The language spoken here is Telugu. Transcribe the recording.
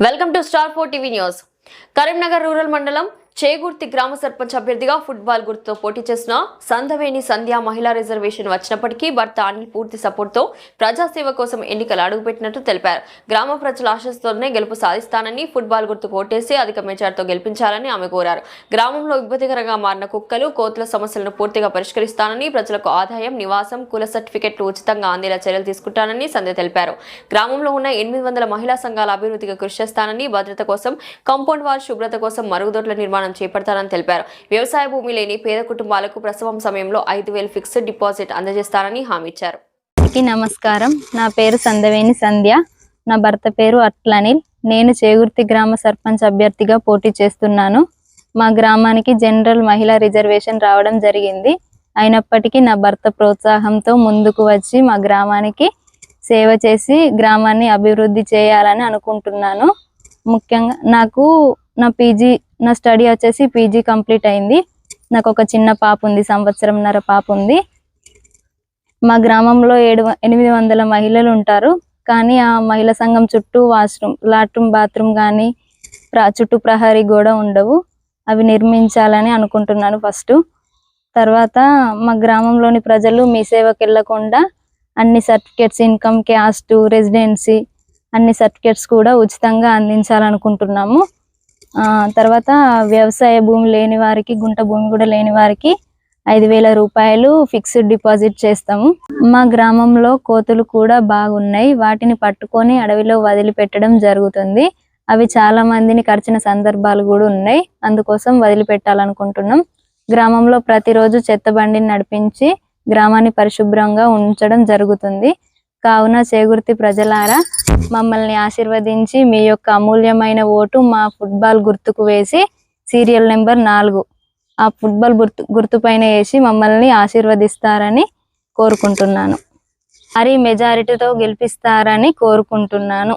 Welcome to star four TV news. Karimnagar rural మండలం చేగుర్తి గ్రామ సర్పంచ్ అభ్యర్థిగా ఫుట్బాల్ గుర్తుతో పోటీ చేసిన సంధవేణి సంధ్య మహిళా రిజర్వేషన్ వచ్చినప్పటికీ భర్త అనిల్ పూర్తి సపోర్ట్తో ప్రజాసేవ కోసం ఎన్నికలు అడుగుపెట్టినట్టు తెలిపారు. గ్రామ ప్రజల ఆశస్తోనే గెలుపు సాధిస్తానని ఫుట్బాల్ గుర్తు ఓటేసి అధిక మెజార్టీతో గెలిపించాలని ఆమె కోరారు. గ్రామంలో ఇబ్బందికరంగా మారిన కుక్కలు కోతుల సమస్యలను పూర్తిగా పరిష్కరిస్తానని ప్రజలకు ఆదాయం నివాసం కుల సర్టిఫికెట్లు ఉచితంగా అందేలా చర్యలు తీసుకుంటానని సంధ్య తెలిపారు. గ్రామంలో ఉన్న ఎనిమిది వందల మహిళా సంఘాల అభివృద్ధికి కృషి చేస్తానని భద్రత కోసం కాంపౌండ్ వాల్ శుభ్రత కోసం మరుగుదొడ్ల నిర్మాణం చేపడతానని తెలిపారు. వ్యవసాయ భూమి లేని పేద కుటుంబాలకు ప్రసవం సమయంలో ఐదు వేలు ఫిక్స్డ్ డిపాజిట్ అందజేస్తారని హామీ ఇచ్చారు. నమస్కారం. నా పేరు సందవేణి సంధ్య. నా భర్త పేరు అట్లనిల్. నేను చేగుర్తి గ్రామ సర్పంచ్ అభ్యర్థిగా పోటీ చేస్తున్నాను. మా గ్రామానికి జనరల్ మహిళా రిజర్వేషన్ రావడం జరిగింది. అయినప్పటికీ నా భర్త ప్రోత్సాహంతో ముందుకు వచ్చి మా గ్రామానికి సేవ చేసి గ్రామాన్ని అభివృద్ధి చేయాలని అనుకుంటున్నాను. ముఖ్యంగా నాకు నా పీజీ నా స్టడీ వచ్చేసి పీజీ కంప్లీట్ అయింది. నాకు ఒక చిన్న పాప ఉంది సంవత్సరంన్నర పాప ఉంది. మా గ్రామంలో ఏడు ఎనిమిది వందల మహిళలు ఉంటారు. కానీ ఆ మహిళా సంఘం చుట్టూ వాష్రూమ్ లాట్రూమ్ బాత్రూమ్ కానీ ప్రా చుట్టూ ప్రహరీ గోడ ఉండవు. అవి నిర్మించాలని అనుకుంటున్నాను ఫస్ట్. తర్వాత మా గ్రామంలోని ప్రజలు మీ సేవకి వెళ్ళకుండా అన్ని సర్టిఫికేట్స్ ఇన్కమ్ క్యాస్ట్ రెసిడెన్సీ అన్ని సర్టిఫికేట్స్ కూడా ఉచితంగా అందించాలనుకుంటున్నాము. తర్వాత వ్యవసాయ భూమి లేని వారికి గుంట భూమి కూడా లేని వారికి ఐదు వేల రూపాయలు ఫిక్స్డ్ డిపాజిట్ చేస్తాము. మా గ్రామంలో కోతులు కూడా బాగున్నాయి. వాటిని పట్టుకొని అడవిలో వదిలిపెట్టడం జరుగుతుంది. అవి చాలా మందిని కరిచిన సందర్భాలు కూడా ఉన్నాయి. అందుకోసం వదిలిపెట్టాలనుకుంటున్నాం. గ్రామంలో ప్రతిరోజు చెత్త బండిని నడిపించి గ్రామాన్ని పరిశుభ్రంగా ఉంచడం జరుగుతుంది. కావున చేగుర్తి ప్రజలారా మమ్మల్ని ఆశీర్వదించి మీ యొక్క అమూల్యమైన ఓటు మా ఫుట్బాల్ గుర్తుకు వేసి సీరియల్ నెంబర్ నాలుగు. ఆ ఫుట్బాల్ గుర్తు గుర్తుపైన వేసి మమ్మల్ని ఆశీర్వదిస్తారని కోరుకుంటున్నాను. మరి మెజారిటీతో గెలిపిస్తారని కోరుకుంటున్నాను.